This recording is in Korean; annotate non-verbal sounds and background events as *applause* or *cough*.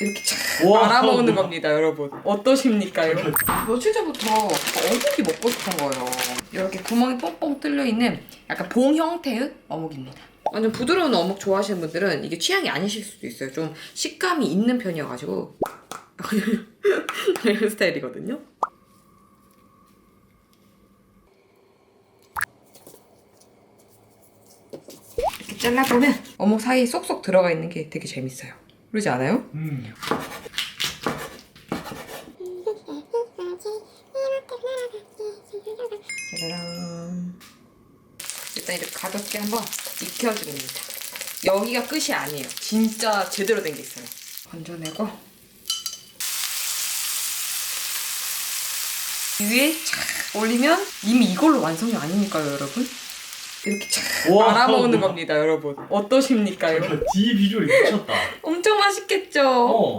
이렇게 쫙 와. 말아먹는 겁니다, 여러분. 어떠십니까, 이거? 며칠 전부터 어묵이 먹고 싶은 거예요. 이렇게 구멍이 뻥뻥 뚫려 있는 약간 봉 형태의 어묵입니다. 완전 부드러운 어묵 좋아하시는 분들은 이게 취향이 아니실 수도 있어요. 좀 식감이 있는 편이어가지고 *laughs* 이런 스타일이거든요. 이렇게 잘라보면 어묵 사이에 쏙쏙 들어가 있는 게 되게 재밌어요. 그러지 않아요? 음. 짜라란. 일단 이렇게 가볍게 한번 익혀줍니다. 여기가 끝이 아니에요. 진짜 제대로 된 게 있어요. 건져내고 위에 착 올리면 이미 이걸로 완성이 아니니까요, 여러분. 이렇게 착 와. 말아먹는 겁니다, 여러분. 어떠십니까, 이거? 뒤 비주얼이 미쳤다. 엄청 맛있겠죠? 어.